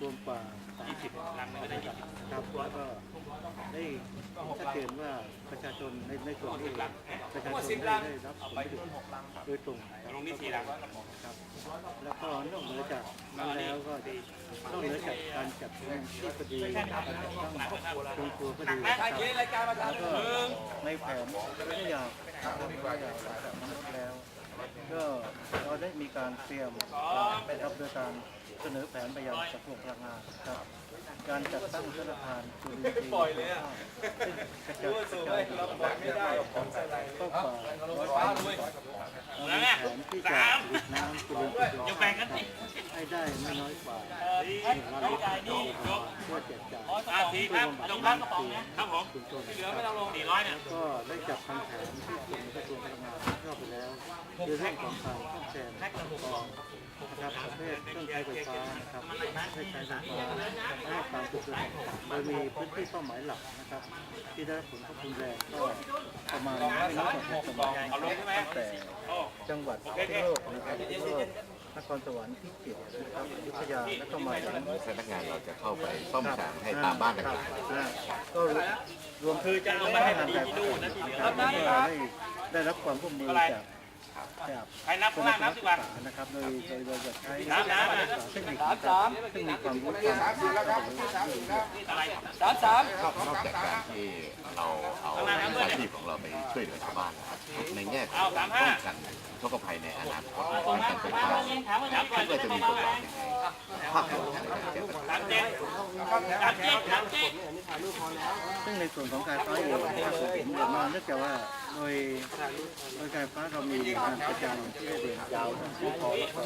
รวมกว่า20ลังไม่ได้ยินครับแล้วก็ได้ชัดเจนว่าประชาชนในในส่วนที่ประชาชนได้ได้รับผลประโยชน์โดยตรงลงนี่สี่ลังครับแล้วก็นอกเหนือจากนั้นแล้วก็นอกเหนือจากการจัดงานที่พอดีการตั้งโรงครัวพอดีแล้วก็ในแผนระยะยาวระยะยาวหลังจากแล้ว ก็เราได้มีการเตรียมนะครับโดยการเสนอแผนไปยังกระทรวงพลังงานครับ การจัดตั้งธนาคารจุลินทรีย์ปล่อยเลยอะกระจายกระจายเราปล่อยไม่ได้ก็กว่าร้อยล้านเรามีแผนที่จะผลิตน้ำจุลินทรีย์อย่าแบ่งกันสิให้ได้ไม่น้อยกว่าหนึ่งล้านลิตรต่อเพื่อแจกจ่าย อาทีครับลงพักกระป๋องนะครับผมชุมชนเหลือไม่ต้องลงสี่ร้อยเนี่ย ก็ได้จัดทำแผนที่กรมกระทรวงพลังงานเข้าไป คือเรื่องของการซ่อมแซมอุปกรณ์นะครับประเภทเครื่องใช้ไฟฟ้านะครับให้ใช้ไฟฟ้าให้ตามจุดประสงค์โดยมีพื้นที่เป้าหมายหลักนะครับ ที่ได้ผลกระทบแรงก็ประมาณไม่น้อยกว่าหกจังหวัดตั้งแต่จังหวัดพิษณุโลกนะครับพิษณุโลกนครสวรรค์พิจิตรนะครับอยุธยาและก็มาถึงพนักงานเราจะเข้าไปซ่อมแซมให้ตามบ้านต่างอ่าก็รวมคือจะลงมาให้ทางการที่นู่นะทีเดียวได้ได้รับความร่วมมือจาก จากใครนับข้างล่างนับสิวันนะครับโดยโดยโดยจะใช้น้ำน้ำเทคนิคต่างๆซึ่งมีความรู้ความสามารถอะไรๆนอกนอกจากการที่เราเอาอาชีพของเราไปช่วยเหลือชาวบ้านนะครับในแง่ของป้องกันทุกภัยในอนาคตป้องกันไฟฟ้าคิดว่าจะมีบทบาทยังไง ซึ่งในส่วนของการฟ้าเองนะครับผมเรียนมาเนื่องจากว่าโดยโดยการฟ้าเรามีการกระจายที่ได้เรียนยาวทั้งพอและพอ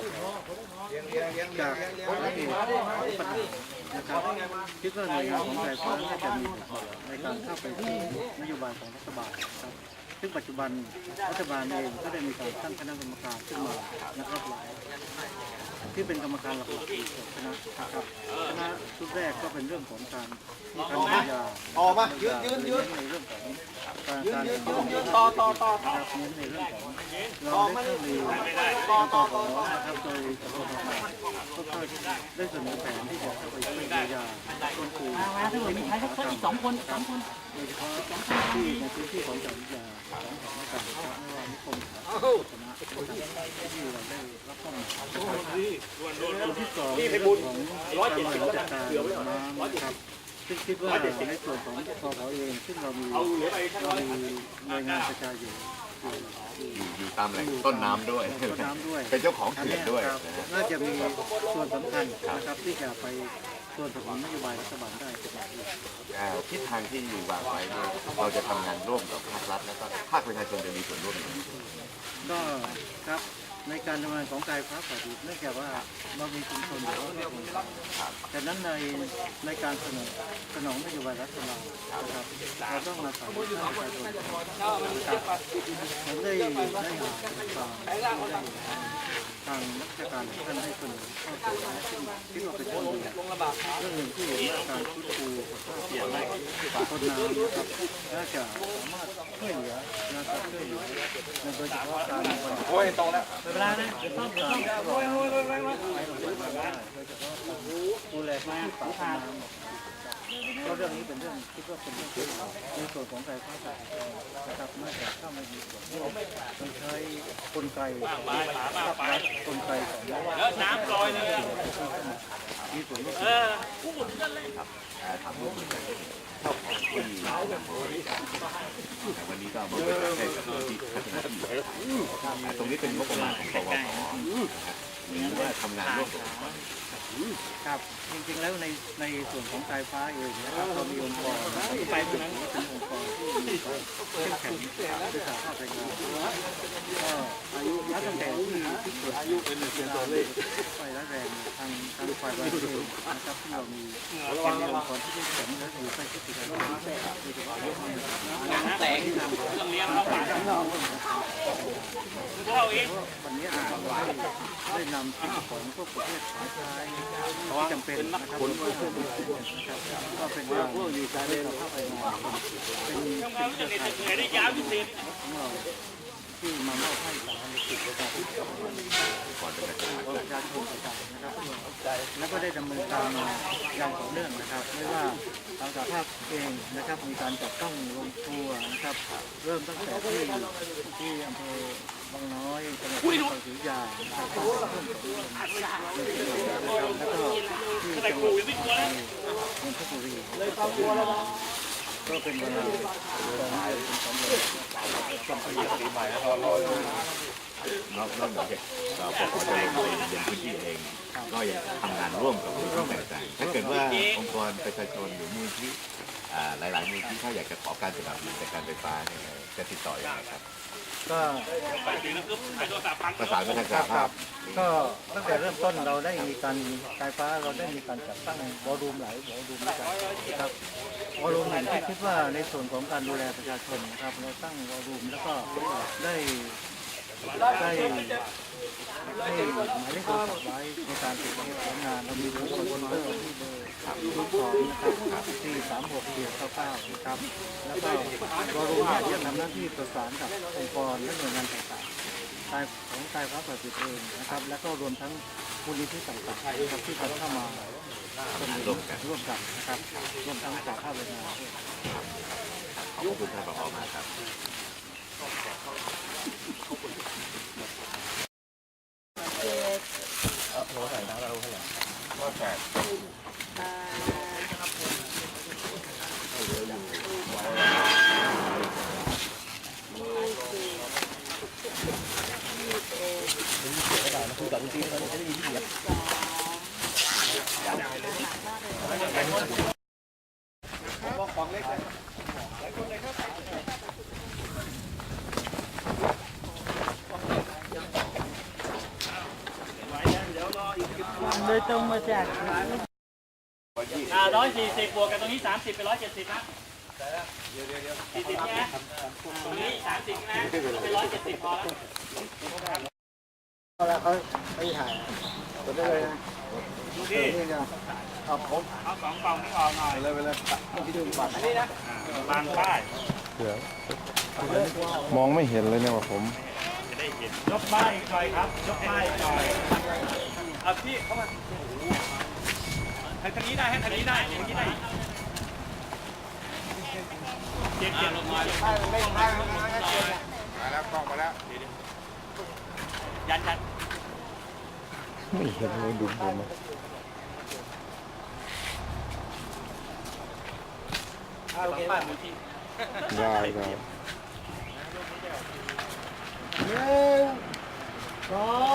จากสาเหตุของปัญหานะครับคิดว่าหน่วยงานของการฟ้าน่าจะมีบทบาทในการเข้าไปที่นโยบายของรัฐบาลนะครับซึ่งปัจจุบันรัฐบาลเองก็ได้มีการตั้งคณะกรรมการขึ้นมานะครับหลาย ที่เป็นกรรมการหลักๆอีกสอคณะนะครับคณะชุดแรกก็เป็นเรื่องของการมีการเยียวยาออกมายืนยืนยืนในเรื่องของการการยืนยืนยืนต่อต่อต่อครับเน้นในเรื่องของเราได้เครื่องมือต่อต่อต่อนะครับโดยกระทรวงพลังก็ได้เสนอแผนที่จะเข้าไปช่วยเยียวยาต้นทุนที่มีใครสักอีกสองคนสองคนโดยเฉพาะที่ในพื้นที่ของจังหวัดยาของของนักการครับไม่ว่านิคมช นะที่เราได้รับข้อมูลส่วนที่สองในเรื่องของการบริหารจัดการน้ำนะครับซึ่งคิดว่าในส่วนของพอเองซึ่งเรามีเรามีหน่วยงานกระจายอยู่อยู่อยู่อยู่อยู่ตามแหล่งต้นน้ำด้วย ต้นน้ำด้วย เป็นเจ้าของอันเขื่อเนี้นยด้วยครับนะฮะน่าจะมีส่วนสำคัญนะครับที่จะไปส่วนสนุนนโยบายรัฐบาลได้เป็นอย่างยิ่งอ่าทิศทางที่วางไว้เนี่ยเราจะทำงานร่วมกับภาครัฐแล้วก็ภาคประชาชนจะมีส่วนร่วมอย่างไร ก็ครับในการทำงานของกายฟ้าฝ่ายดิบเนื่องจากว่าเรามีชุมชนอยู่แล้วดังนั้นในในการสนองสนองนโยบายรัฐบาลนะครับเราต้องมาสานท่านประชาชนผมได้ได้หาทาง ทางนักการท่านให้เสนอข้อเสนอซึ่งคิดว่าเป็นข้อดีเรื่องหนึ่งที่เห็นว่าการฟื้นฟูเสียงคนน้ำนะครับน่าจะสามารถช่วยเหลือนะครับช่วยเหลือในโดยเฉพาะการโอ้ยตรงแล้วเวลานะจะต้องการโอ้ยโอ้ยโอ้ยโอ้ยโดยเฉพาะการดูแลพื้นที่ป่าต้นน้ยโอ้ยโอ้ยโอ้ยโอ้ยโอ้ยโอ้ยโอ้ยโอ้ยโอ้ยโอ้ยโอ้ยโอ้ยโอ้ย ก็เรื่องนี้เป็นเรื่องคิดว่าเป็นเรื่องที่ในส่วนของไฟฟ้าฝ่ายนะครับน่าจะเข้ามามีส่วนร่มันใช้กลไกภาครัฐกลไกของแล้วน้ำลอยเลยมีส่วนร่วมเออเท่าของที่ แต่วันนี้ก็มาเป็นให้กับที่พัฒนาที่ตรงนี้เป็นงบประมาณของปวสหรือว่าทำงานร่วมกับครับจริงๆแล้วในในส่วนของการฟ้าเองนะครับเรามีองค์กรนะครับไปตรงนั้นเป็นองค์กรที่เข้มแข็งด้วยสาภาพแรงงานก็อายุนับตั้งแต่ อายุเป็นเดือนตัวเลขไฟและแรงทางทางฝ่ายบริหารนะครับที่เรามีเป็นองค์กรที่เข้มแข็งและอยู่ใกล้ชิดกับเราโดยเฉพาะเรื่องนี้นะครับแตกเครื่องเลี้ยงเข้าปากเข้าเองวันนี้เราได้ได้นำสิ่งของพวกประเภทของใช้ที่จำเป็นนะครับผลเพื่อนก็เป็นกาพวกอยู่การเรียนภาไปมาเป็นเป็นทำงานเคจะรือเหนื่อยข่ายได้ยาวที่สุดของเราที่มามอบให้สาธารสุขประชานก่อนจะกระจานต่านครับ แล้วก็ ได้ดำเนินการมาอย่างต่อเนื่องนะครับ ไม่ว่าทางสาภาพเองนะครับ มีการจัดตั้งโรงครัวนะครับ เริ่มตั้งแต่ที่ที่อำเภอบางน้อยจังหวัดนครศรีอยุธยานะครับเริ่มต้นนะครับแล้วก็ที่จังหวัดนนทบุรีก็เป็นเวลาสองเดือนถึงเดือน สองปีปีใหม่แล้วรอนอกนอกจากเราปกติเองในยังพื้นที่เอง ก็ยังทำงานร่วมกับผู้ต่างๆถ้าเกิดว่าองค์กรประชาชนหรือมูลที่อ่าหลายๆมูลที่ถ้าอยากจะขอการสนับสนุนจากการไฟฟ้าเนี่ยจะติดต่อยังไงครับ ก็ประสานกับทางสาภาพก็ตั้งแต่เริ่มต้นเราได้มีการการไฟฟ้าเราได้มีการจัดตั้งวอลลุ่มหลายวอลลุ่มด้วยกันนะครับวอลลุ่มหนึ่งที่คิดว่าในส่วนของการดูแลประชาชนนะครับเราตั้งวอลลุ่มแล้วก็ได้ได้ให้หมายเลขโทรศัพท์ไว้ในการติดต่อประสานงานเรามีผู้คนเบอร์ที่เบอร์ ศูนย์สองนะครับสี่สามหกเจ็ดเก้าเก้านะครับ แล้วก็วอลลุ่มเนี่ยจะทำหน้าที่ประสานกับองค์กรและหน่วยงานต่างๆกายของกายพระประสิทธิ์เองนะครับ แล้วก็รวมทั้งมูลนิธิต่างๆนะครับที่จะเข้ามาสนับสนุนร่วมกันนะครับร่วมทั้งจากภาคแรงงานด้วยขอบคุณท่านผอมากครับ โดยตรงมาจากอ่าร้อยสี่สิบบวกกับตรงนี้สามสิบเป็นร้อยเจ็ดสิบนะสี่สิบนะตรงนี้สามสิบนะเป็นร้อยเจ็ดสิบพอแล้ว เขาไปถ่ายกดได้เลยนะดูดินี่นะเอาผมเอาสองกล่องนี้ออกหน่อยเลยไปเลยที่ดูก่อนบางป้ายมองไม่เห็นเลยเนี่ยว่าผมจะได้เห็นยกป้ายอีกหน่อยครับยกป้ายอีกหน่อยเอาพี่เข้ามาทางนี้ได้ให้ทางนี้ได้ทางนี้ได้เจ็บเจ็บลงมาไม่ลงมามาแล้วกล้องมาแล้วยันยัน ไม่เห็นเลยดูผมได้ได้หนึ่งสอง